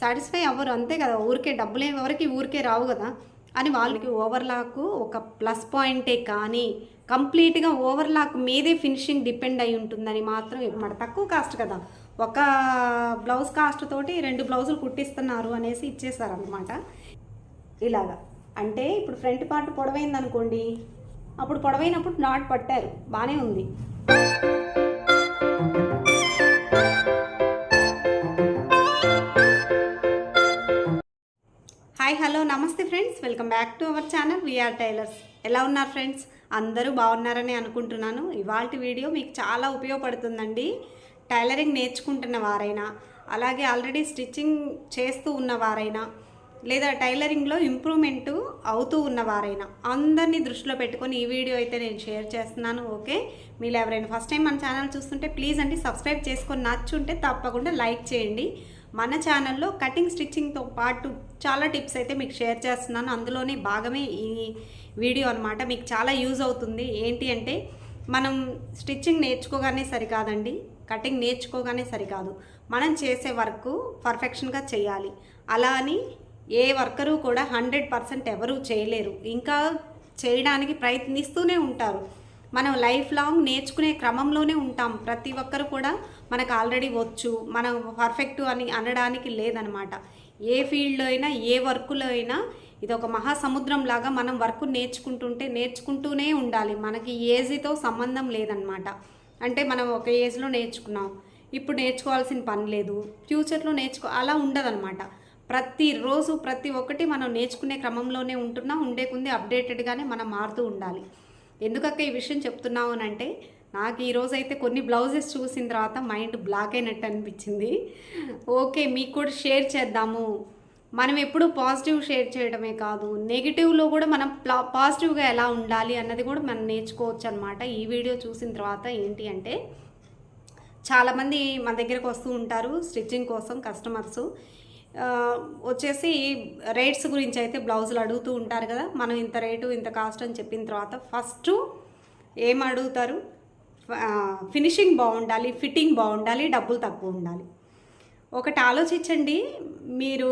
Satisfy అవ్వరు. అంతే కదా ఊరికే డబ్బులు ఎవరికి ఊరికే రావు కదా. అని వాళ్ళకి ఓవర్లాక్ ఒక ప్లస్ పాయింటే కానీ కంప్లీట్గా ఓవర్లాక్ మీదే ఫినిషింగ్ డిపెండ్ అయి ఉంటుందని మాత్రం మన తక్కువ కాస్ట్ కదా. ఒక బ్లౌజ్ కాస్ట్ తోటి రెండు బ్లౌజులు కుట్టిస్తున్నారు అనేసి ఇచ్చేసారనమాట ఇలాగా. అంటే ఇప్పుడు ఫ్రంట్ పార్ట్ పొడవైంది అనుకోండి అప్పుడు పొడవైనప్పుడు నాట్ పట్టారు. బాగానే ఉంది. Hi hello namaste friends. Welcome back to our channel. VR tailors ఎలా ఉన్నారు ఫ్రెండ్స్? అందరూ బాగున్నారని అనుకుంటున్నాను. ఇవాళ వీడియో మీకు చాలా ఉపయోగపడుతుందండి. టైలరింగ్ నేర్చుకుంటున్న వారైనా అలాగే ఆల్రెడీ స్టిచ్చింగ్ చేస్తూ ఉన్నవారైనా లేదా టైలరింగ్లో ఇంప్రూవ్మెంట్ అవుతూ ఉన్నవారైనా అందరినీ దృష్టిలో పెట్టుకొని ఈ వీడియో అయితే నేను షేర్ చేస్తున్నాను. ఓకే? మీరు ఎవరైనా ఫస్ట్ టైం మన ఛానల్ చూస్తుంటే ప్లీజ్ అండి సబ్స్క్రైబ్ చేసుకొని నచ్చుంటే తప్పకుండా లైక్ చేయండి. మన ఛానల్లో కటింగ్ స్టిచ్చింగ్తో పాటు చాలా టిప్స్ అయితే మీకు షేర్ చేస్తున్నాను. అందులోనే భాగమే ఈ వీడియో అనమాట మీకు చాలా యూజ్ అవుతుంది. ఏంటి అంటే మనం స్టిచ్చింగ్ నేర్చుకోగానే సరికాదండి. కటింగ్ నేర్చుకోగానే సరికాదు. మనం చేసే వర్క్ పర్ఫెక్షన్గా చేయాలి. అలా అని ఏ వర్కరు కూడా హండ్రెడ్ పర్సెంట్ ఎవరూ చేయలేరు. ఇంకా చేయడానికి ప్రయత్నిస్తూనే ఉంటారు. మనం లైఫ్ లాంగ్ నేర్చుకునే క్రమంలోనే ఉంటాం. ప్రతి ఒక్కరు కూడా మనకు ఆల్రెడీ వచ్చు. మనం పర్ఫెక్ట్ అని అనడానికి లేదనమాట ఏ ఫీల్డ్లో అయినా ఏ వర్కులో అయినా ఇది ఒక మహాసముద్రం లాగా మనం వర్క్ నేర్చుకుంటుంటే నేర్చుకుంటూనే ఉండాలి. మనకి ఏజ్తో సంబంధం లేదనమాట. అంటే మనం ఒక ఏజ్లో నేర్చుకున్నాం. ఇప్పుడు నేర్చుకోవాల్సిన పని లేదు. ఫ్యూచర్లో నేర్చుకో అలా ఉండదనమాట. ప్రతిరోజు ప్రతి ఒక్కటి మనం నేర్చుకునే క్రమంలోనే ఉంటున్నా ఉండే కొంది అప్డేటెడ్గానే మనం మారుతూ ఉండాలి. ఎందుకక్క ఈ విషయం చెప్తున్నావు అని అంటే నాకు ఈరోజు అయితే కొన్ని బ్లౌజెస్ చూసిన తర్వాత మైండ్ బ్లాక్ అయినట్టు అనిపించింది. ఓకే మీకు కూడా షేర్ చేద్దాము. మనం ఎప్పుడు పాజిటివ్ షేర్ చేయడమే కాదు నెగిటివ్లో కూడా మనం ప్లా- పాజిటివ్గా ఎలా ఉండాలి అన్నది కూడా మనం నేర్చుకోవచ్చు అనమాట ఈ వీడియో చూసిన తర్వాత ఏంటి అంటే చాలామంది మన దగ్గరకు వస్తూ ఉంటారు స్టిచ్చింగ్ కోసం కస్టమర్స్. వచ్చేసి రేట్స్ గురించి అయితే బ్లౌజులు అడుగుతూ ఉంటారు కదా మనం ఇంత రేటు ఇంత కాస్ట్ అని చెప్పిన తర్వాత ఫస్ట్ ఏం అడుగుతారు? ఫినిషింగ్ బాగుండాలి ఫిట్టింగ్ బాగుండాలి డబ్బులు తక్కువ ఉండాలి. ఒకటి ఆలోచించండి మీరు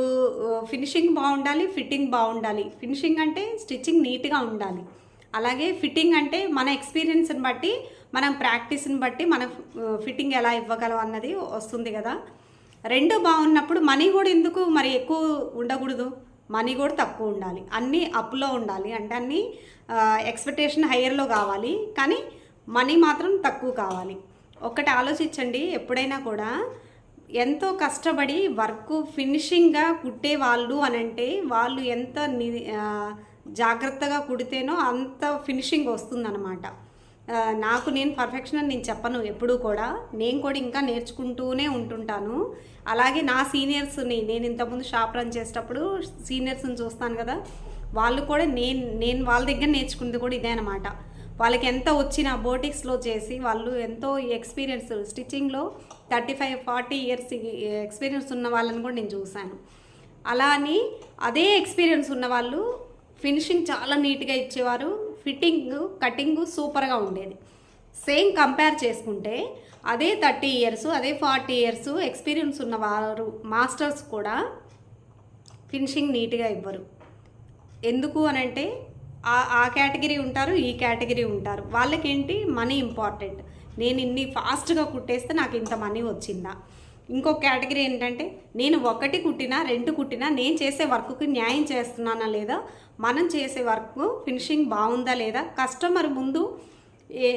ఫినిషింగ్ బాగుండాలి ఫిట్టింగ్ బాగుండాలి. ఫినిషింగ్ అంటే స్టిచ్చింగ్ నీట్గా ఉండాలి. అలాగే ఫిట్టింగ్ అంటే మన ఎక్స్పీరియన్స్ని బట్టి మనం ప్రాక్టీస్ని బట్టి మన ఫిట్టింగ్ ఎలా ఇవ్వగలం అన్నది వస్తుంది కదా. రెండు బాగున్నప్పుడు మనీ కూడా ఎందుకు మరి ఎక్కువ ఉండకూడదు? మనీ కూడా తక్కువ ఉండాలి. అన్నీ అప్లో ఉండాలి. అంటే అన్నీ ఎక్స్పెక్టేషన్ హయ్యర్లో కావాలి. కానీ మనీ మాత్రం తక్కువ కావాలి. ఒక్కటి ఆలోచించండి ఎప్పుడైనా కూడా ఎంతో కష్టపడి వర్క్ ఫినిషింగ్గా కుట్టే వాళ్ళు అని అంటే వాళ్ళు ఎంత ని- జాగ్రత్తగా కుడితేనో అంత ఫినిషింగ్ వస్తుందన్నమాట. నాకు నేను పర్ఫెక్షన్ అని నేను చెప్పను ఎప్పుడూ కూడా. నేను కూడా ఇంకా నేర్చుకుంటూనే ఉంటుంటాను. అలాగే నా సీనియర్స్ని నేను ఇంతకుముందు షాప్ రన్ చేసేటప్పుడు సీనియర్స్ని చూస్తాను కదా వాళ్ళు కూడా నేను నేను వాళ్ళ దగ్గర నేర్చుకున్నది కూడా ఇదే అనమాట వాళ్ళకి ఎంత వచ్చిన బోటిక్స్లో చేసి వాళ్ళు ఎంతో experience స్టిచ్చింగ్లో thirty five forty years experience ఉన్న వాళ్ళని కూడా నేను చూశాను. అలా అని అదే ఎక్స్పీరియన్స్ ఉన్న వాళ్ళు ఫినిషింగ్ చాలా నీట్గా ఇచ్చేవారు. ఫిట్టింగ్ కటింగ్ సూపర్గా ఉండేది. సేమ్ కంపేర్ చేసుకుంటే అదే థర్టీ ఇయర్స్ అదే ఫార్టీ ఇయర్స్ ఎక్స్పీరియన్స్ ఉన్నవారు మాస్టర్స్ కూడా ఫినిషింగ్ నీట్గా ఇవ్వరు. ఎందుకు అని అంటే ఆ కేటగిరీ ఉంటారు ఈ కేటగిరీ ఉంటారు. వాళ్ళకేంటి? Money important. నేను ఇన్ని ఫాస్ట్గా కుట్టేస్తే నాకు ఇంత మనీ వచ్చిందా? ఇంకో కేటగిరీ ఏంటంటే నేను ఒకటి కుట్టినా రెండు కుట్టినా నేను చేసే వర్క్కి న్యాయం చేస్తున్నానా లేదా? మనం చేసే వర్క్ ఫినిషింగ్ బాగుందా లేదా? కస్టమర్ ముందు ఏ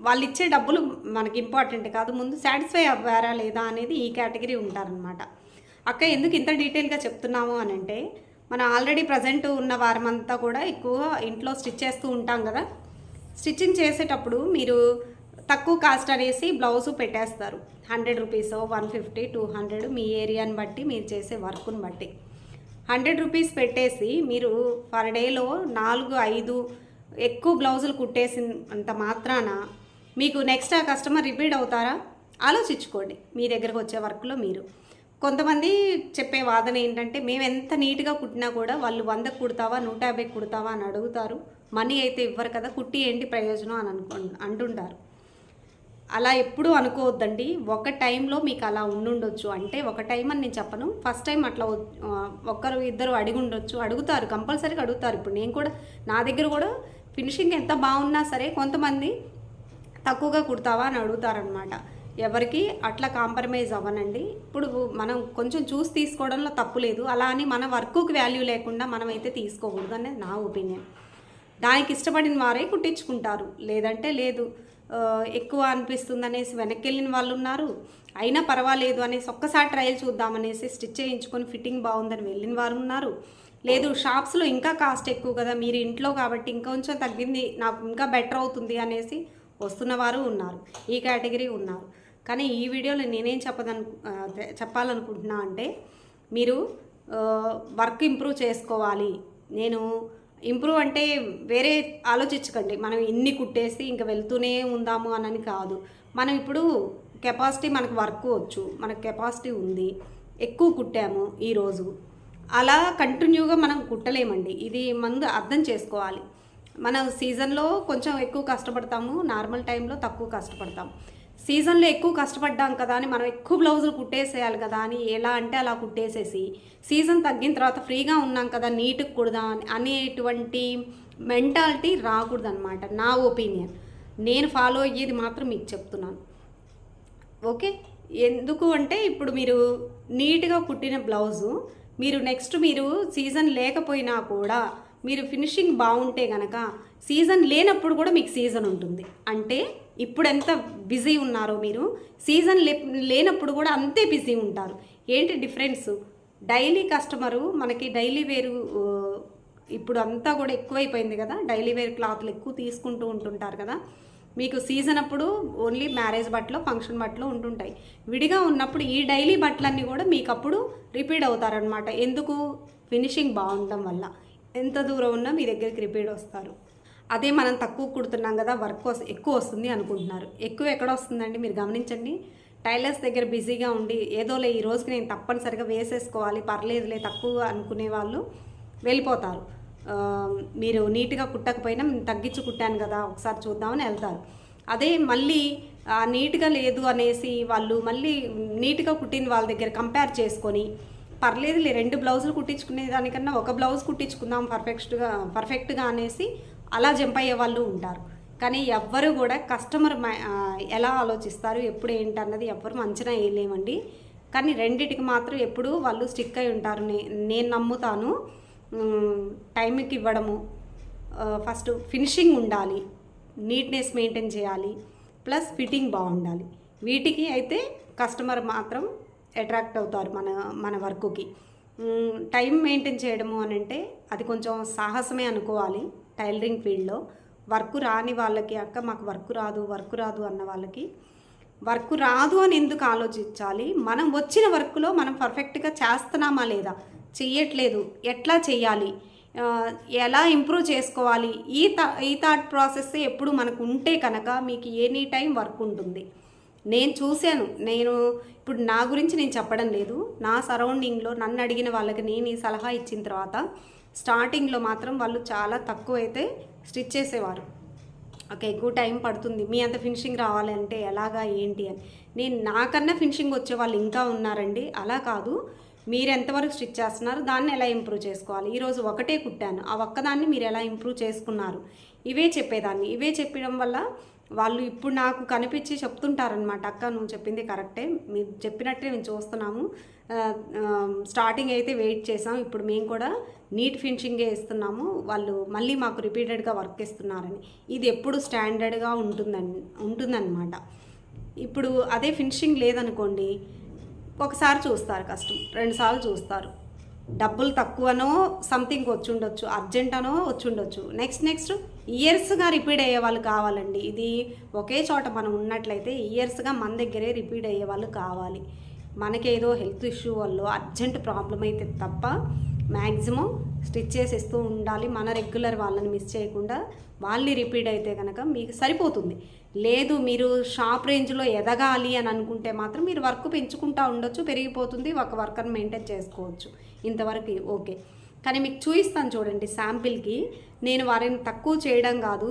వాళ్ళు ఇచ్చే డబ్బులు మనకి ఇంపార్టెంట్ కాదు. ముందు సాటిస్ఫై అవ్వారా లేదా అనేది ఈ కేటగిరీ ఉంటారనమాట అక్క ఎందుకు ఇంత డీటెయిల్గా చెప్తున్నాము అని అంటే మనం ఆల్రెడీ ప్రజెంట్ ఉన్న వారమంతా కూడా ఎక్కువ ఇంట్లో స్టిచ్ చేస్తూ ఉంటాం కదా. స్టిచ్చింగ్ చేసేటప్పుడు మీరు తక్కువ కాస్ట్ అనేసి బ్లౌజ్ పెట్టేస్తారు. Hundred rupees one fifty two hundred మీ ఏరియాని బట్టి మీరు చేసే వర్క్ని బట్టి. హండ్రెడ్ రూపీస్ పెట్టేసి మీరు పర్ డేలో నాలుగు ఐదు ఎక్కువ బ్లౌజులు కుట్టేసినంత మాత్రాన మీకు నెక్స్ట్ ఆ కస్టమర్ రిపీట్ అవుతారా? ఆలోచించుకోండి. మీ దగ్గరకు వచ్చే వర్క్లో మీరు. కొంతమంది చెప్పే వాదన ఏంటంటే మేము ఎంత నీట్గా కుట్టినా కూడా వాళ్ళు వంద కుడతావా నూట యాభై కుడతావా అని అడుగుతారు. మనీ అయితే ఇవ్వరు కదా కుట్టి ఏంటి ప్రయోజనం అని అనుకో అంటుంటారు. అలా ఎప్పుడూ అనుకోవద్దండి. ఒక టైంలో మీకు అలా ఉండుండొచ్చు. అంటే ఒక టైం అని నేను చెప్పను. ఫస్ట్ టైం అట్లా ఒక్కరు ఇద్దరు అడిగి ఉండొచ్చు. అడుగుతారు కంపల్సరీగా అడుగుతారు. ఇప్పుడు నేను కూడా నా దగ్గర కూడా ఫినిషింగ్ ఎంత బాగున్నా సరే కొంతమంది తక్కువగా కుడతావా అని అడుగుతారనమాట ఎవరికి అట్లా కాంప్రమైజ్ అవ్వనండి. ఇప్పుడు మనం కొంచెం చూసి తీసుకోవడంలో తప్పు లేదు. అలా అని మన వర్క్కి వాల్యూ లేకుండా మనం అయితే తీసుకోకూడదు అనేది నా ఒపీనియన్. దానికి ఇష్టపడిన వారే కుట్టించుకుంటారు. లేదంటే లేదు ఎక్కువ అనిపిస్తుంది అనేసి వెనక్కి వెళ్ళిన వాళ్ళు ఉన్నారు. అయినా పర్వాలేదు అనేసి ఒక్కసారి ట్రయల్ చూద్దామనేసి స్టిచ్ చేయించుకొని ఫిట్టింగ్ బాగుందని వెళ్ళిన వారు ఉన్నారు. లేదు షాప్స్లో ఇంకా కాస్ట్ ఎక్కువ కదా మీరు ఇంట్లో కాబట్టి ఇంకా కొంచెం తగ్గింది నాకు ఇంకా బెటర్ అవుతుంది అనేసి వస్తున్న వారు ఉన్నారు. ఈ కేటగిరీ ఉన్నారు. కానీ ఈ వీడియోలో నేనేం చెప్పదను చెప్పాలనుకుంటున్నా అంటే మీరు వర్క్ ఇంప్రూవ్ చేసుకోవాలి. నేను ఇంప్రూవ్ అంటే వేరే ఆలోచించకండి. మనం ఎన్ని కుట్టేసి ఇంకా వెళ్తూనే ఉందాము అనని కాదు. మనం ఇప్పుడు కెపాసిటీ మనకు వర్క్ వచ్చు. మనకు కెపాసిటీ ఉంది. ఎక్కువ కుట్టాము ఈరోజు అలా కంటిన్యూగా మనం కుట్టలేమండి. ఇది మందు అర్థం చేసుకోవాలి. మనం సీజన్లో కొంచెం ఎక్కువ కష్టపడతాము. నార్మల్ టైంలో తక్కువ కష్టపడతాం. సీజన్లో ఎక్కువ కష్టపడ్డాం కదా అని మనం ఎక్కువ బ్లౌజులు కుట్టేసేయాలి కదా అని ఎలా అంటే అలా కుట్టేసేసి సీజన్ తగ్గిన తర్వాత ఫ్రీగా ఉన్నాం కదా నీట్కి కుడదాం అని అనేటువంటి మెంటాలిటీ రాకూడదు అనమాట నా ఒపీనియన్. నేను ఫాలో అయ్యేది మాత్రం మీకు చెప్తున్నాను. ఓకే? ఎందుకు అంటే ఇప్పుడు మీరు నీట్గా కుట్టిన బ్లౌజు మీరు నెక్స్ట్ మీరు సీజన్ లేకపోయినా కూడా మీరు ఫినిషింగ్ బాగుంటే కనుక సీజన్ లేనప్పుడు కూడా మీకు సీజన్ ఉంటుంది. అంటే ఇప్పుడు ఎంత బిజీ ఉన్నారో మీరు? సీజన్ లే లేనప్పుడు కూడా అంతే బిజీ ఉంటారు. ఏంటి డిఫరెన్స్? డైలీ కస్టమరు మనకి డైలీ వేరు ఇప్పుడు అంతా కూడా ఎక్కువైపోయింది కదా? డైలీ వేర్ క్లాత్లు ఎక్కువ తీసుకుంటూ ఉంటుంటారు కదా? మీకు సీజన్ అప్పుడు ఓన్లీ మ్యారేజ్ బట్టలు ఫంక్షన్ బట్టలు ఉంటుంటాయి. విడిగా ఉన్నప్పుడు ఈ డైలీ బట్టలన్నీ కూడా మీకు అప్పుడు రిపీట్ అవుతారనమాట ఎందుకు? ఫినిషింగ్ బాగుండడం వల్ల. ఎంత దూరం ఉన్నా మీ దగ్గరికి రిపీట్ వస్తారు. అదే మనం తక్కువ కుడుతున్నాం కదా వర్క్ ఎక్కువ వస్తుంది అనుకుంటున్నారు. ఎక్కువ ఎక్కడ వస్తుందండి? మీరు గమనించండి. టైలర్స్ దగ్గర బిజీగా ఉండి ఏదోలే ఈ రోజుకి నేను తప్పనిసరిగా వేసేసుకోవాలి పర్లేదులే తక్కువ అనుకునే వాళ్ళు వెళ్ళిపోతారు. మీరు నీట్గా కుట్టకపోయినా తగ్గించి కుట్టాను కదా ఒకసారి చూద్దామని వెళ్తారు. అదే మళ్ళీ నీట్గా లేదు అనేసి వాళ్ళు మళ్ళీ నీట్గా కుట్టిన వాళ్ళ దగ్గర కంపేర్ చేసుకొని పర్లేదులే రెండు బ్లౌజులు కుట్టించుకునే దానికన్నా ఒక బ్లౌజ్ కుట్టించుకుందాం పర్ఫెక్ట్గా పర్ఫెక్ట్గా అనేసి అలా జంప్ అయ్యే వాళ్ళు ఉంటారు. కానీ ఎవ్వరు కూడా కస్టమర్ ఎలా ఆలోచిస్తారు ఎప్పుడు ఏంటన్నది ఎవ్వరు అంచనా వేయలేమండి కానీ రెండిటికి మాత్రం ఎప్పుడు వాళ్ళు స్టిక్ అయి ఉంటారు. నేను నమ్ముతాను. టైంకి ఇవ్వడము ఫస్ట్ ఫినిషింగ్ ఉండాలి. నీట్నెస్ మెయింటైన్ చేయాలి. ప్లస్ ఫిట్టింగ్ బాగుండాలి. వీటికి అయితే కస్టమర్ మాత్రం అట్రాక్ట్ అవుతారు మన మన వర్క్కి. టైం మెయింటైన్ చేయడము అని అంటే అది కొంచెం సాహసమే అనుకోవాలి. టైలరింగ్ ఫీల్డ్లో. వర్క్ రాని వాళ్ళకి అక్క మాకు వర్క్ రాదు వర్క్ రాదు అన్న వాళ్ళకి. వర్క్ రాదు అని ఎందుకు ఆలోచించాలి? మనం వచ్చిన వర్క్లో మనం పర్ఫెక్ట్గా చేస్తున్నామా లేదా? చెయ్యట్లేదు. ఎట్లా చేయాలి ఎలా ఇంప్రూవ్ చేసుకోవాలి? ఈ థా ఈ థాట్ ప్రాసెస్ ఎప్పుడు మనకు ఉంటే కనుక మీకు ఎనీ టైం వర్క్ ఉంటుంది. నేను చూశాను. నేను ఇప్పుడు నా గురించి నేను చెప్పడం లేదు. నా సరౌండింగ్లో నన్ను అడిగిన వాళ్ళకి నేను ఈ సలహా ఇచ్చిన తర్వాత స్టార్టింగ్లో మాత్రం వాళ్ళు చాలా తక్కువ అయితే స్టిచ్ చేసేవారు. ఓకే ఎక్కువ టైం పడుతుంది. మీ అంత ఫినిషింగ్ రావాలంటే ఎలాగా ఏంటి? అని. నేను నాకన్నా ఫినిషింగ్ వచ్చే వాళ్ళు ఇంకా ఉన్నారండి. అలా కాదు. మీరు ఎంతవరకు స్టిచ్ చేస్తున్నారు దాన్ని ఎలా ఇంప్రూవ్ చేసుకోవాలి? ఈరోజు ఒకటే కుట్టాను. ఆ ఒక్కదాన్ని మీరు ఎలా ఇంప్రూవ్ చేసుకున్నారు? ఇవే చెప్పేదాన్ని. ఇవే చెప్పడం వల్ల వాళ్ళు ఇప్పుడు నాకు కనిపించి చెప్తుంటారనమాట అక్క నువ్వు చెప్పింది కరెక్టే మీరు చెప్పినట్టే మేము చూస్తున్నాము. స్టార్టింగ్ అయితే వెయిట్ చేసాం ఇప్పుడు మేము కూడా నీట్ ఫినిషింగే ఇస్తున్నాము వాళ్ళు మళ్ళీ మాకు రిపీటెడ్గా వర్క్ ఇస్తున్నారని. ఇది ఎప్పుడు స్టాండర్డ్గా ఉంటుందని ఉంటుందన్నమాట. ఇప్పుడు అదే ఫినిషింగ్ లేదనుకోండి ఒకసారి చూస్తారు కష్టం రెండుసార్లు చూస్తారు. డబ్బులు తక్కువనో సంథింగ్ వచ్చి ఉండొచ్చు అర్జెంట్ అనో వచ్చి ఉండొచ్చు నెక్స్ట్ నెక్స్ట్ ఇయర్స్గా రిపీట్ అయ్యే వాళ్ళు కావాలండి. ఇది ఒకే చోట మనం ఉన్నట్లయితే ఇయర్స్గా మన దగ్గరే రిపీట్ అయ్యే వాళ్ళు కావాలి. మనకేదో హెల్త్ ఇష్యూ వల్ల అర్జెంట్ ప్రాబ్లం అయితే తప్ప మ్యాక్సిమం స్టిచ్ చేసేస్తూ ఉండాలి. మన రెగ్యులర్ వాళ్ళని మిస్ చేయకుండా వాళ్ళని రిపీట్ అయితే కనుక మీకు సరిపోతుంది. లేదు మీరు షాప్ రేంజ్లో ఎదగాలి అని అనుకుంటే మాత్రం మీరు వర్క్ పెంచుకుంటా ఉండొచ్చు పెరిగిపోతుంది. ఒక వర్కర్ మెయింటైన్ చేసుకోవచ్చు. ఇంతవరకు ఓకే. కానీ మీకు చూపిస్తాను చూడండి శాంపిల్కి. నేను వారిని తక్కువ చేయడం కాదు.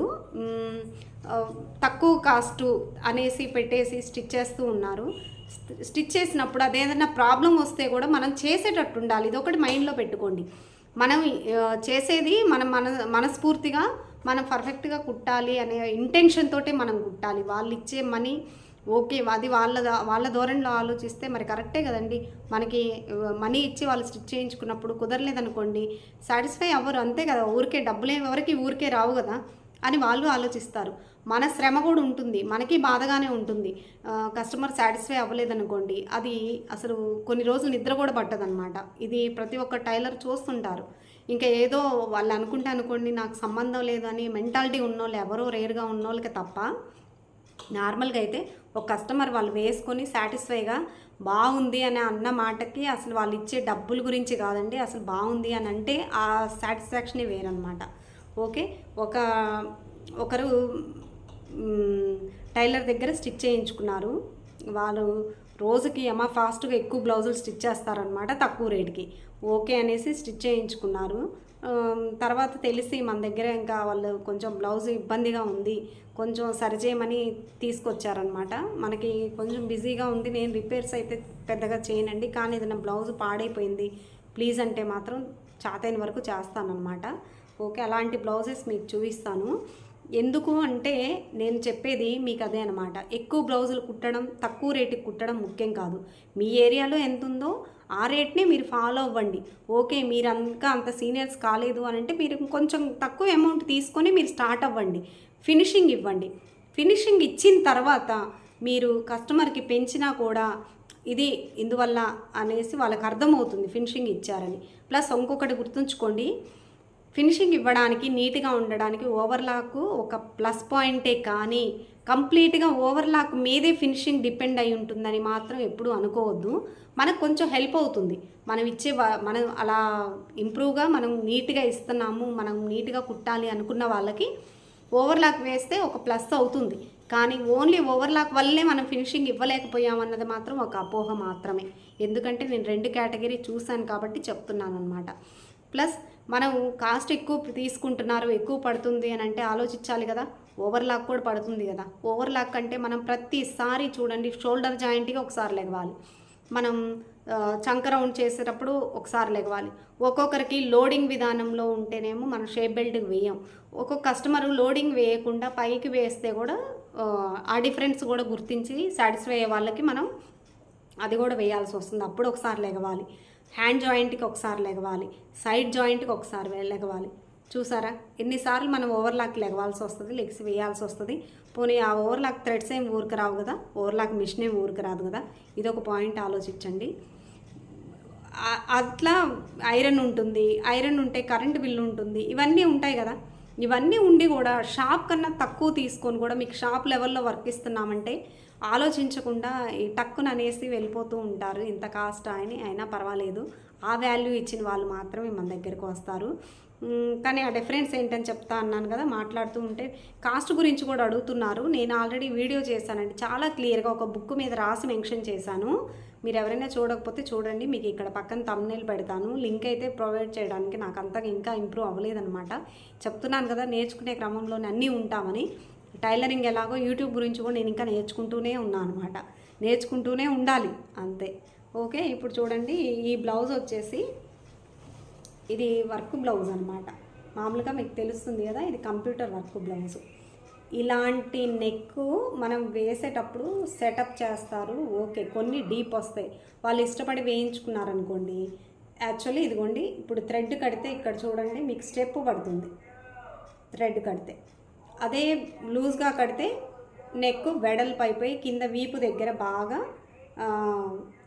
తక్కువ కాస్ట్ అనేసి పెట్టేసి స్టిచ్ చేస్తూ ఉన్నారు. స్టిచ్ చేసినప్పుడు అదేదైనా ప్రాబ్లం వస్తే కూడా మనం చేసేటట్టు ఉండాలి. ఇది ఒకటి మైండ్లో పెట్టుకోండి. మనం చేసేది మనం మన మనస్ఫూర్తిగా మనం పర్ఫెక్ట్గా కుట్టాలి అనే ఇంటెన్షన్ తోటే మనం కుట్టాలి. వాళ్ళు ఇచ్చే మనీ ఓకే అది వాళ్ళ దా- వాళ్ళ ధోరణిలో ఆలోచిస్తే మరి కరెక్టే కదండి. మనకి మనీ ఇచ్చి వాళ్ళు స్టిచ్ చేయించుకున్నప్పుడు కుదరలేదనుకోండి సాటిస్ఫై అవ్వరు అంతే కదా. ఊరికే డబ్బులు ఎవరికి ఊరికే రావు కదా అని వాళ్ళు ఆలోచిస్తారు. మన శ్రమ కూడా ఉంటుంది మనకి బాధగానే ఉంటుంది. కస్టమర్ సాటిస్ఫై అవ్వలేదనుకోండి అది అసలు కొన్ని రోజులు నిద్ర కూడా పట్టదనమాట ఇది ప్రతి ఒక్క టైలర్ చూస్తుంటారు. ఇంకా ఏదో వాళ్ళు అనుకుంటే అనుకోండి నాకు సంబంధం లేదు అని మెంటాలిటీ ఉన్నోళ్ళు ఎవరో రేర్గా ఉన్నోళ్ళకి తప్ప నార్మల్గా అయితే ఒక కస్టమర్ వాళ్ళు వేసుకొని సాటిస్ఫైగా బాగుంది అని అన్న మాటకి అసలు వాళ్ళు ఇచ్చే డబ్బుల గురించి కాదండి అసలు బాగుంది అని అంటే ఆ సాటిస్ఫాక్షనే వేరనమాట ఓకే? ఒక ఒకరు టైలర్ దగ్గర స్టిచ్ చేయించుకున్నారు. వాళ్ళు రోజుకి అమ్మ ఫాస్ట్గా ఎక్కువ బ్లౌజులు స్టిచ్ చేస్తారనమాట తక్కువ రేటుకి. ఓకే అనేసి స్టిచ్ చేయించుకున్నారు. తర్వాత తెలిసి మన దగ్గర ఇంకా వాళ్ళు కొంచెం బ్లౌజ్ ఇబ్బందిగా ఉంది కొంచెం సరిచేయమని తీసుకొచ్చారనమాట మనకి కొంచెం బిజీగా ఉంది నేను రిపేర్స్ అయితే పెద్దగా చేయనండి. కానీ ఏదైనా బ్లౌజ్ పాడైపోయింది ప్లీజ్ అంటే మాత్రం చాతైన వరకు చేస్తానన్నమాట. ఓకే అలాంటి బ్లౌజెస్ మీకు చూపిస్తాను. ఎందుకు అంటే నేను చెప్పేది మీకు అదే అనమాట ఎక్కువ బ్లౌజులు కుట్టడం తక్కువ రేటుకి కుట్టడం ముఖ్యం కాదు. మీ ఏరియాలో ఎంత ఉందో ఆ రేట్ని మీరు ఫాలో అవ్వండి. ఓకే మీరు ఇంకా అంత సీనియర్స్ కాలేదు అని అంటే మీరు కొంచెం తక్కువ అమౌంట్ తీసుకొని మీరు స్టార్ట్ అవ్వండి. ఫినిషింగ్ ఇవ్వండి. ఫినిషింగ్ ఇచ్చిన తర్వాత మీరు కస్టమర్కి పెంచినా కూడా ఇది ఇందువల్ల అనేసి వాళ్ళకి అర్థమవుతుంది ఫినిషింగ్ ఇచ్చారని. ప్లస్ ఇంకొకటి గుర్తుంచుకోండి ఫినిషింగ్ ఇవ్వడానికి నీట్గా ఉండడానికి ఓవర్లాక్ ఒక ప్లస్ పాయింటే కానీ కంప్లీట్గా ఓవర్లాక్ మీదే ఫినిషింగ్ డిపెండ్ అయి ఉంటుందని మాత్రం ఎప్పుడూ అనుకోవద్దు. మనకు కొంచెం హెల్ప్ అవుతుంది. మనం ఇచ్చే మనం అలా ఇంప్రూవ్గా మనం నీట్గా ఇస్తున్నాము మనం నీట్గా కుట్టాలి అనుకున్న వాళ్ళకి ఓవర్లాక్ వేస్తే ఒక ప్లస్ అవుతుంది. కానీ ఓన్లీ ఓవర్లాక్ వల్లే మనం ఫినిషింగ్ ఇవ్వలేకపోయామన్నది మాత్రం ఒక అపోహ మాత్రమే. ఎందుకంటే నేను రెండు కేటగిరీ చూశాను కాబట్టి చెప్తున్నాను అనమాట ప్లస్ మనం కాస్ట్ ఎక్కువ తీసుకుంటున్నారు ఎక్కువ పడుతుంది అని అంటే ఆలోచించాలి కదా. ఓవర్లాక్ కూడా పడుతుంది కదా. ఓవర్లాక్ అంటే మనం ప్రతిసారి చూడండి షోల్డర్ జాయింట్గా ఒకసారి లెగవాలి. మనం చంక రౌండ్ చేసేటప్పుడు ఒకసారి లెగవాలి. ఒక్కొక్కరికి లోడింగ్ విధానంలో ఉంటేనేమో మనం షేప్ బెల్ట్ వేయం. ఒక్కొక్క కస్టమర్ లోడింగ్ వేయకుండా పైకి వేస్తే కూడా ఆ, డిఫరెన్స్ కూడా గుర్తించి సాటిస్ఫై అయ్యే వాళ్ళకి మనం అది కూడా వేయాల్సి వస్తుంది. అప్పుడు ఒకసారి లెగవాలి. హ్యాండ్ జాయింట్కి ఒకసారి లెగవాలి. సైడ్ జాయింట్కి ఒకసారి లెగవాలి. చూసారా? ఎన్నిసార్లు మనం ఓవర్లాక్ లెగవాల్సి వస్తుంది లెగ్స్ వేయాల్సి వస్తుంది. పోనీ ఆ ఓవర్లాక్ థ్రెడ్స్ ఏం ఊరికి రావు కదా? ఓవర్లాక్ మిషన్ ఏం ఊరికి రాదు కదా? ఇదొక పాయింట్ ఆలోచించండి. అట్లా ఐరన్ ఉంటుంది ఐరన్ ఉంటే కరెంట్ బిల్లు ఉంటుంది ఇవన్నీ ఉంటాయి కదా. ఇవన్నీ ఉండి కూడా షాప్ కన్నా తక్కువ తీసుకొని కూడా మీకు షాప్ లెవెల్లో వర్క్ ఇస్తున్నామంటే ఆలోచించకుండా ఈ టక్కున అనేసి వెళ్ళిపోతూ ఉంటారు. ఇంత కాస్ట్ అని అయినా పర్వాలేదు. ఆ వాల్యూ ఇచ్చిన వాళ్ళు మాత్రమే మన దగ్గరకు వస్తారు. కానీ ఆ డిఫరెన్స్ ఏంటని చెప్తా అన్నాను కదా మాట్లాడుతూ ఉంటే కాస్ట్ గురించి కూడా అడుగుతున్నారు. నేను ఆల్రెడీ వీడియో చేశానండి. చాలా క్లియర్గా ఒక బుక్ మీద రాసి మెన్షన్ చేశాను. మీరు ఎవరైనా చూడకపోతే చూడండి మీకు ఇక్కడ పక్కన తమ్నేల్ పెడతాను. లింక్ అయితే ప్రొవైడ్ చేయడానికి నాకు అంతగా ఇంకా ఇంప్రూవ్ అవ్వలేదన్నమాట. చెప్తున్నాను కదా నేర్చుకునే క్రమంలోనే అన్నీ ఉంటామని. టైలరింగ్ ఎలాగో యూట్యూబ్ గురించి కూడా నేను ఇంకా నేర్చుకుంటూనే ఉన్నాను అనమాట నేర్చుకుంటూనే ఉండాలి అంతే. ఓకే ఇప్పుడు చూడండి ఈ బ్లౌజ్ వచ్చేసి ఇది వర్క్ బ్లౌజ్ అనమాట మామూలుగా మీకు తెలుస్తుంది కదా ఇది కంప్యూటర్ వర్క్ బ్లౌజ్. ఇలాంటి నెక్ మనం వేసేటప్పుడు సెటప్ చేస్తారు. ఓకే కొన్ని డీప్ వస్తాయి. వాళ్ళు ఇష్టపడి వేయించుకున్నారనుకోండి యాక్చువల్లీ ఇదిగోండి ఇప్పుడు థ్రెడ్ కడితే ఇక్కడ చూడండి మీకు స్టెప్ పడుతుంది. థ్రెడ్ కడితే. అదే లూజ్గా కడితే నెక్ వెడల్పు అయిపోయి కింద వీపు దగ్గర బాగా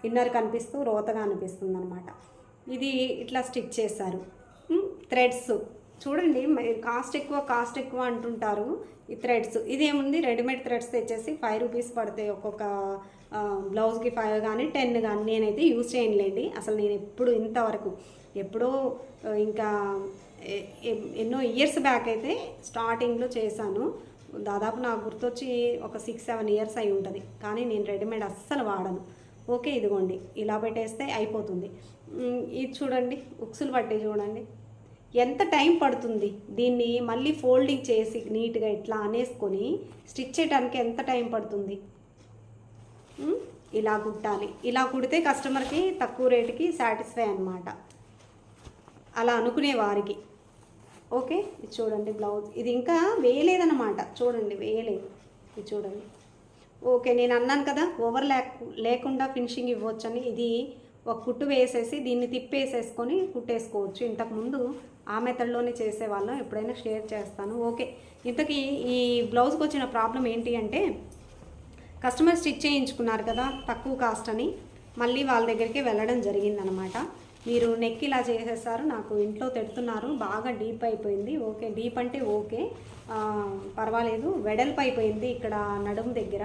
ఇన్నర్ కనిపిస్తూ రోతగా అనిపిస్తుంది అనమాట ఇది ఇట్లా స్టిచ్ చేశారు థ్రెడ్స్. చూడండి కాస్ట్ ఎక్కువ కాస్ట్ ఎక్కువ అంటుంటారు ఈ థ్రెడ్స్. ఇదేముంది? రెడీమేడ్ థ్రెడ్స్ తెచ్చేసి ఫైవ్ రూపీస్ పడతాయి ఒక్కొక్క బ్లౌజ్కి ఫైవ్ కానీ టెన్ కానీ నేనైతే యూజ్ చేయనులేండి అసలు నేను ఎప్పుడు ఇంతవరకు ఎప్పుడో ఇంకా ఎన్నో ఇయర్స్ బ్యాక్ అయితే స్టార్టింగ్లో చేశాను. దాదాపు నాకు గుర్తొచ్చి ఒక సిక్స్ సెవెన్ ఇయర్స్ అయి ఉంటుంది కానీ నేను రెడీమేడ్ అస్సలు వాడను. ఓకే ఇదిగోండి. ఇలా పెట్టేస్తే అయిపోతుంది. ఇది చూడండి ఉక్సులు పట్టే చూడండి. ఎంత టైం పడుతుంది దీన్ని మళ్ళీ ఫోల్డింగ్ చేసి నీట్గా ఇట్లా అనేసుకొని స్టిచ్ చేయడానికి ఎంత టైం పడుతుంది? ఇలా కుట్టాలి. ఇలా కుడితే కస్టమర్కి తక్కువ రేటుకి సాటిస్ఫై అన్నమాట. అలా అనుకునే వారికి. ఓకే ఇది చూడండి బ్లౌజ్. ఇది ఇంకా వేయలేదన్నమాట. చూడండి వేయలేదు. ఇది చూడండి. ఓకే నేను అన్నాను కదా ఓవర్ లేకుండా ఫినిషింగ్ ఇవ్వచ్చని. ఇది ఒక కుట్టు వేసేసి దీన్ని తిప్పేసేసుకొని కుట్టేసుకోవచ్చు. ఇంతకుముందు ఆ మెథడ్లోనే చేసేవాళ్ళం. ఎప్పుడైనా షేర్ చేస్తాను. ఓకే. ఇంతకీ ఈ బ్లౌజ్కి వచ్చిన ప్రాబ్లం ఏంటి అంటే కస్టమర్ స్టిచ్ చేయించుకున్నారు కదా తక్కువ కాస్ట్ అని మళ్ళీ వాళ్ళ దగ్గరికి వెళ్ళడం జరిగిందనమాట. మీరు నెక్ ఇలా చేసేసారు నాకు ఇంట్లో తిడుతున్నారు బాగా డీప్ అయిపోయింది. ఓకే డీప్ అంటే ఓకే. పర్వాలేదు. వెడల్పు అయిపోయింది ఇక్కడ నడుము దగ్గర.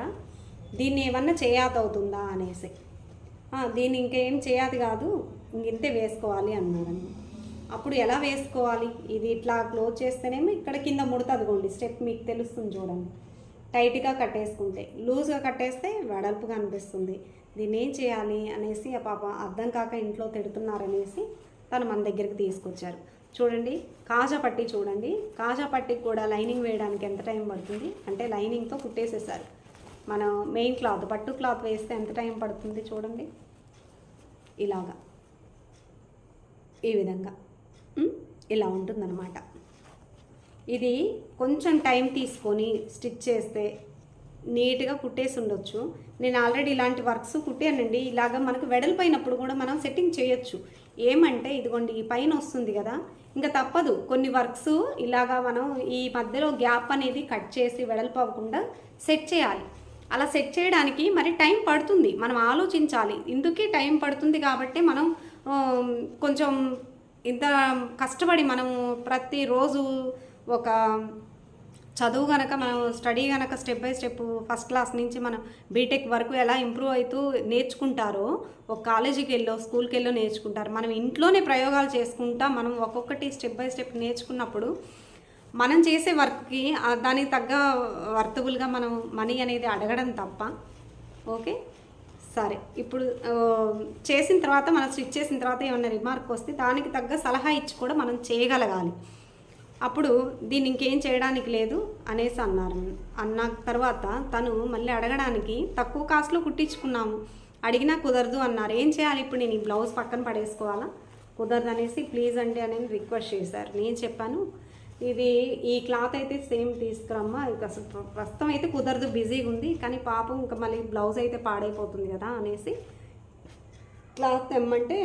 దీన్ని ఏమన్నా చేయాత అవుతుందా అనేసి. దీన్ని ఇంకేం చేయాలి కాదు ఇంతే వేసుకోవాలి అన్నారని. అప్పుడు ఎలా వేసుకోవాలి? ఇది ఇట్లా క్లోజ్ చేస్తేనేమో ఇక్కడ కింద ముడతదిగోండి స్టెప్ మీకు తెలుస్తుంది చూడండి. టైట్గా కట్టేసుకుంటే లూజ్గా కట్టేస్తే వెడల్పుగా అనిపిస్తుంది దీన్ని ఏం చేయాలి అనేసి ఆ పాప అర్థం కాక ఇంట్లో తిడుతున్నారనేసి తను మన దగ్గరికి తీసుకొచ్చారు. చూడండి కాజా పట్టి చూడండి. కాజా పట్టికి కూడా లైనింగ్ వేయడానికి ఎంత టైం పడుతుంది? అంటే లైనింగ్తో కుట్టేసేసారు. మనం మెయిన్ క్లాత్ పట్టు క్లాత్ వేస్తే ఎంత టైం పడుతుంది చూడండి. ఇలాగా. ఈ విధంగా. ఇలా ఉంటుందన్నమాట. ఇది కొంచెం టైం తీసుకొని స్టిచ్ చేస్తే నీట్గా కుట్టేసి ఉండొచ్చు. నేను ఆల్రెడీ ఇలాంటి వర్క్స్ కుట్టానండి. ఇలాగ మనకు వెడల్పోయినప్పుడు కూడా మనం సెట్టింగ్ చేయొచ్చు. ఏమంటే ఇదిగోండి ఈ పైన వస్తుంది కదా. ఇంకా తప్పదు. కొన్ని వర్క్స్ ఇలాగా మనం ఈ మధ్యలో గ్యాప్ అనేది కట్ చేసి వెడల్పు అవ్వకుండా సెట్ చేయాలి. అలా సెట్ చేయడానికి మరి టైం పడుతుంది. మనం ఆలోచించాలి. ఇందుకే టైం పడుతుంది కాబట్టి మనం కొంచెం ఇంత కష్టపడి మనం ప్రతిరోజు ఒక చదువు గనక మనం స్టడీ గనక step by step first class నుంచి మనం బీటెక్ వరకు ఎలా ఇంప్రూవ్ అవుతూ నేర్చుకుంటారో ఒక కాలేజీకి వెళ్ళో స్కూల్కి వెళ్ళో నేర్చుకుంటారు. మనం ఇంట్లోనే ప్రయోగాలు చేసుకుంటా మనం ఒక్కొక్కటి స్టెప్ బై స్టెప్ నేర్చుకున్నప్పుడు మనం చేసే వర్క్కి దానికి తగ్గ వర్తబుల్గా మనం మనీ అనేది అడగడం తప్ప ఓకే? సరే. ఇప్పుడు చేసిన తర్వాత మనం స్టిచ్ చేసిన తర్వాత ఏమైనా రిమార్క్ వస్తే దానికి తగ్గ సలహా ఇచ్చి కూడా మనం చేయగలగాలి. అప్పుడు దీన్ని ఇంకేం చేయడానికి లేదు అనేసి అన్నారు. అన్న తర్వాత తను మళ్ళీ అడగడానికి తక్కువ కాస్ట్లో కుట్టించుకున్నాము అడిగినా కుదరదు అన్నారు. ఏం చేయాలి ఇప్పుడు నేను ఈ బ్లౌజ్ పక్కన పడేసుకోవాలా? కుదరదు అనేసి ప్లీజ్ అండి అని రిక్వెస్ట్ చేశారు. నేను చెప్పాను ఇది ఈ క్లాత్ అయితే సేమ్ తీసుకురమ్మా. ఇంకా అసలు ప్రస్తుతం అయితే కుదరదు బిజీగా ఉంది. కానీ పాపం ఇంకా మళ్ళీ బ్లౌజ్ అయితే పాడైపోతుంది కదా అనేసి క్లాత్ తెమ్మంటే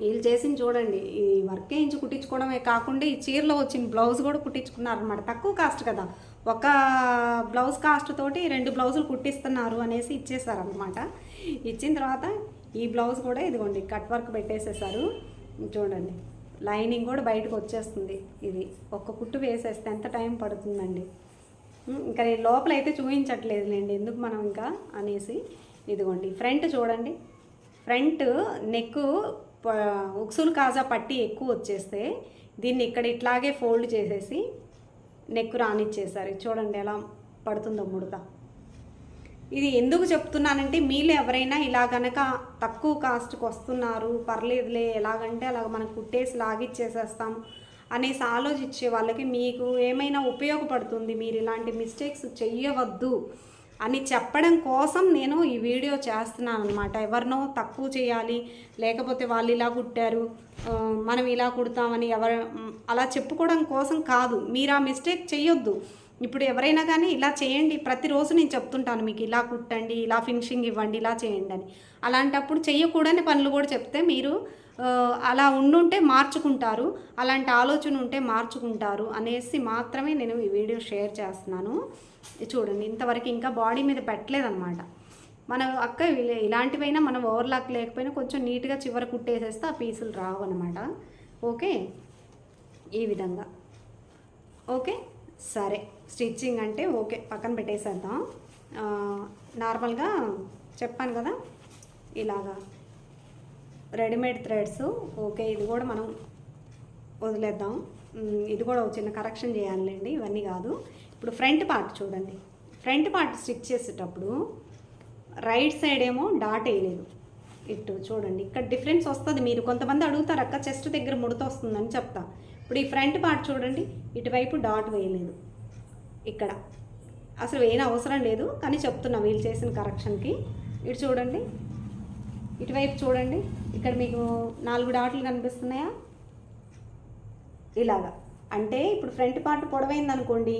వీళ్ళు చేసింది చూడండి. ఈ వర్క్ వేయించి కుట్టించుకోవడమే కాకుండా ఈ చీరలో వచ్చిన బ్లౌజ్ కూడా కుట్టించుకున్నారనమాట తక్కువ కాస్ట్ కదా. ఒక బ్లౌజ్ కాస్ట్ తోటి రెండు బ్లౌజులు కుట్టిస్తున్నారు అనేసి ఇచ్చేసారనమాట ఇచ్చిన తర్వాత ఈ బ్లౌజ్ కూడా ఇదిగోండి కట్ వర్క్ పెట్టేసేసారు. చూడండి. లైనింగ్ కూడా బయటకు వచ్చేస్తుంది. ఇది ఒక్క కుట్టు వేసేస్తే ఎంత టైం పడుతుందండి? ఇంకా నేను లోపల అయితే చూపించట్లేదులేండి. ఎందుకు మనం ఇంకా అనేసి ఇదిగోండి. ఫ్రంట్ చూడండి. ఫ్రంట్ నెక్ ఉక్సులు కాజా పట్టి ఎక్కువ వచ్చేస్తే దీన్ని ఇక్కడ ఇట్లాగే ఫోల్డ్ చేసేసి నెక్ రానిచ్చేసారు. చూడండి ఎలా పడుతుందో ముడత. ఇది ఎందుకు చెప్తున్నానంటే మీరు ఎవరైనా ఇలా గనక తక్కువ కాస్ట్కి వస్తున్నారు పర్లేదులే ఎలాగంటే అలాగ మనం కుట్టేసి లాగిచ్చేసేస్తాం అనేసి ఆలోచించే వాళ్ళకి మీకు ఏమైనా ఉపయోగపడుతుంది మీరు ఇలాంటి మిస్టేక్స్ చెయ్యవద్దు అని చెప్పడం కోసం నేను ఈ వీడియో చేస్తున్నాను అనమాట ఎవరినో తక్కువ చేయాలి లేకపోతే వాళ్ళు ఇలా కుట్టారు మనం ఇలా కుడతామని ఎవరు అలా చెప్పుకోవడం కోసం కాదు. మీరు ఆ మిస్టేక్ చెయ్యొద్దు. ఇప్పుడు ఎవరైనా కానీ ఇలా చేయండి ప్రతిరోజు నేను చెప్తుంటాను మీకు ఇలా కుట్టండి ఇలా ఫినిషింగ్ ఇవ్వండి ఇలా చేయండి అని. అలాంటప్పుడు చేయకూడని పనులు కూడా చెప్తే మీరు అలా ఉండుంటే మార్చుకుంటారు అలాంటి ఆలోచన ఉంటే మార్చుకుంటారు అనేసి మాత్రమే నేను ఈ వీడియో షేర్ చేస్తున్నాను. చూడండి ఇంతవరకు ఇంకా బాడీ మీద పెట్టలేదన్నమాట. మన అక్క ఇలాంటివైనా మనం ఓవర్లాక్ లేకపోయినా కొంచెం నీట్గా చివర కుట్టేసేస్తే ఆ పీసులు రావు అనమాట ఓకే? ఈ విధంగా. ఓకే? సరే స్టిచ్చింగ్ అంటే ఓకే పక్కన పెట్టేసేద్దాం. నార్మల్గా చెప్పాను కదా ఇలాగా రెడీమేడ్ థ్రెడ్స్ ఓకే ఇది కూడా మనం వదిలేద్దాం. ఇది కూడా ఒక చిన్న కరెక్షన్ చేయాలండి ఇవన్నీ కాదు. ఇప్పుడు ఫ్రంట్ పార్ట్ చూడండి. ఫ్రంట్ పార్ట్ స్టిచ్ చేసేటప్పుడు రైట్ సైడ్ ఏమో డాట్ వేయలేదు. ఇటు చూడండి ఇక్కడ డిఫరెన్స్ వస్తుంది. మీరు కొంతమంది అడుగుతారు అక్క చెస్ట్ దగ్గర ముడత వస్తుందని చెప్తా. ఇప్పుడు ఈ ఫ్రంట్ పార్ట్ చూడండి ఇటువైపు డాట్ వేయలేదు. ఇక్కడ. అసలు వేయని అవసరం లేదు కానీ చెప్తున్నా వీళ్ళు చేసిన కరెక్షన్కి. ఇటు చూడండి. ఇటువైపు చూడండి. ఇక్కడ మీకు నాలుగు డాట్లు కనిపిస్తున్నాయా? ఇలాగా. అంటే ఇప్పుడు ఫ్రంట్ పార్ట్ పొడవైంది అనుకోండి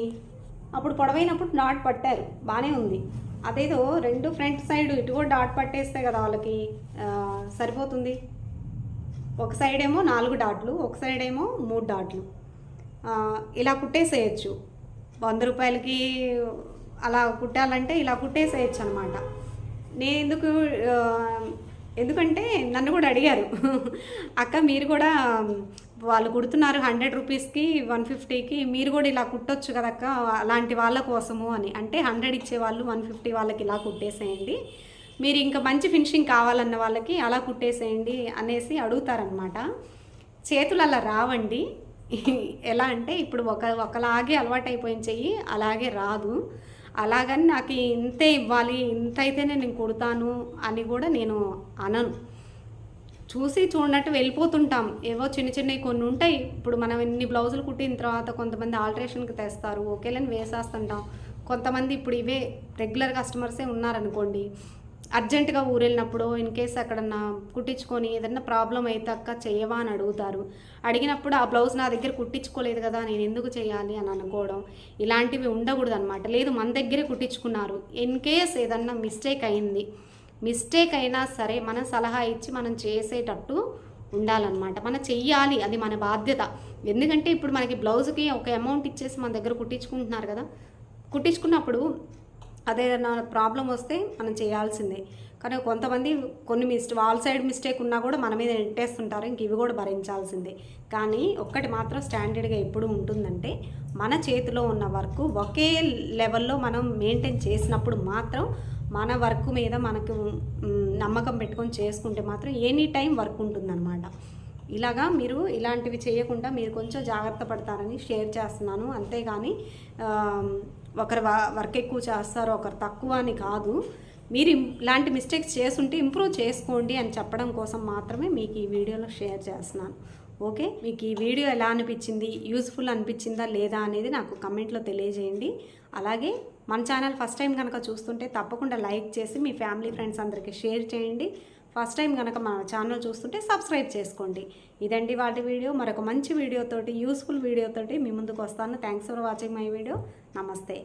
అప్పుడు పొడవైనప్పుడు డాట్ పట్టారు. బాగానే ఉంది. అదేదో రెండు ఫ్రంట్ సైడ్ ఇటు కూడా డాట్ పట్టేస్తే కదా వాళ్ళకి సరిపోతుంది. ఒక సైడ్ ఏమో నాలుగు డాట్లు ఒక సైడ్ ఏమో మూడు డాట్లు. ఇలా కుట్టేసేయచ్చు. వంద రూపాయలకి అలా కుట్టాలంటే ఇలా కుట్టేసేయచ్చు అనమాట నేను ఎందుకు ఎందుకంటే నన్ను కూడా అడిగారు. అక్క మీరు కూడా వాళ్ళు కుడుతున్నారు హండ్రెడ్ రూపీస్కి వన్ ఫిఫ్టీకి మీరు కూడా ఇలా కుట్టొచ్చు కదక్క అలాంటి వాళ్ళ కోసము అని. అంటే హండ్రెడ్ ఇచ్చే వాళ్ళు వన్ ఫిఫ్టీ వాళ్ళకి ఇలా కుట్టేసేయండి. మీరు ఇంకా మంచి ఫినిషింగ్ కావాలన్న వాళ్ళకి అలా కుట్టేసేయండి అనేసి అడుగుతారనమాట చేతులు అలా రావండి. ఎలా అంటే ఇప్పుడు ఒక ఒకలాగే అలవాటైపోయిన చెయ్యి అలాగే రాదు. అలాగని నాకు ఇంతే ఇవ్వాలి ఇంత అయితేనే నేను కుడతాను అని కూడా నేను అనను. చూసి చూడనట్టు వెళ్ళిపోతుంటాం. ఏవో చిన్న చిన్నవి కొన్ని ఉంటాయి. ఇప్పుడు మనం ఎన్ని బ్లౌజులు కుట్టిన తర్వాత కొంతమంది ఆల్టరేషన్కి తెస్తారు. ఓకేలని వేసేస్తుంటాం. కొంతమంది ఇప్పుడు ఇవే రెగ్యులర్ కస్టమర్సే ఉన్నారనుకోండి. అర్జెంటుగా ఊరు వెళ్ళినప్పుడు ఇన్ కేస్ అక్కడన్నా కుట్టించుకొని ఏదన్నా ప్రాబ్లం అయితే అక్క చేయవా అని అడుగుతారు. అడిగినప్పుడు ఆ బ్లౌజ్ నా దగ్గర కుట్టించుకోలేదు కదా నేను ఎందుకు చేయాలి అని అనుకోవడం ఇలాంటివి ఉండకూడదు అనమాట లేదు మన దగ్గరే కుట్టించుకున్నారు. ఇన్ కేస్ ఏదన్నా మిస్టేక్ అయింది మిస్టేక్ అయినా సరే మనం సలహా ఇచ్చి మనం చేసేటట్టు ఉండాలన్నమాట. మనం చెయ్యాలి అది మన బాధ్యత. ఎందుకంటే ఇప్పుడు మనకి బ్లౌజ్కి ఒక అమౌంట్ ఇచ్చేసి మన దగ్గర కుట్టించుకుంటున్నారు కదా కుట్టించుకున్నప్పుడు అదేదన్నా ప్రాబ్లం వస్తే మనం చేయాల్సిందే. కానీ కొంతమంది కొన్ని మిస్టేక్ వాళ్ళ సైడ్ మిస్టేక్ ఉన్నా కూడా మన మీద నెట్టేస్తుంటారు ఇంక ఇవి కూడా భరించాల్సిందే. కానీ ఒక్కటి మాత్రం స్టాండర్డ్గా ఎప్పుడు ఉంటుందంటే మన చేతిలో ఉన్న వర్క్ ఒకే లెవెల్లో మనం మెయింటైన్ చేసినప్పుడు మాత్రం మన వర్క్ మీద మనకు నమ్మకం పెట్టుకొని చేసుకుంటే మాత్రం ఎనీ టైం వర్క్ ఉంటుందన్నమాట. ఇలాగా మీరు ఇలాంటివి చేయకుండా మీరు కొంచెం జాగ్రత్త పడతారని షేర్ చేస్తున్నాను. అంతేగాని ఒకరు వర్క్ ఎక్కువ చేస్తారు ఒకరు తక్కువ అని కాదు. మీరు ఇలాంటి మిస్టేక్స్ చేసుంటే ఇంప్రూవ్ చేసుకోండి అని చెప్పడం కోసం మాత్రమే మీకు ఈ వీడియోలో షేర్ చేస్తున్నాను. ఓకే మీకు ఈ వీడియో ఎలా అనిపించింది? యూస్ఫుల్ అనిపించిందా లేదా అనేది నాకు కమెంట్లో తెలియజేయండి. అలాగే మన ఛానల్ ఫస్ట్ టైం కనుక చూస్తుంటే తప్పకుండా లైక్ చేసి మీ ఫ్యామిలీ ఫ్రెండ్స్ అందరికీ షేర్ చేయండి. ఫస్ట్ టైం కనుక మన ఛానల్ చూస్తుంటే సబ్స్క్రైబ్ చేసుకోండి. ఇదండి వాటి వీడియో. మరొక మంచి వీడియోతోటి యూస్ఫుల్ వీడియోతోటి మీ ముందుకు వస్తాను. Thanks for watching my video నమస్తే.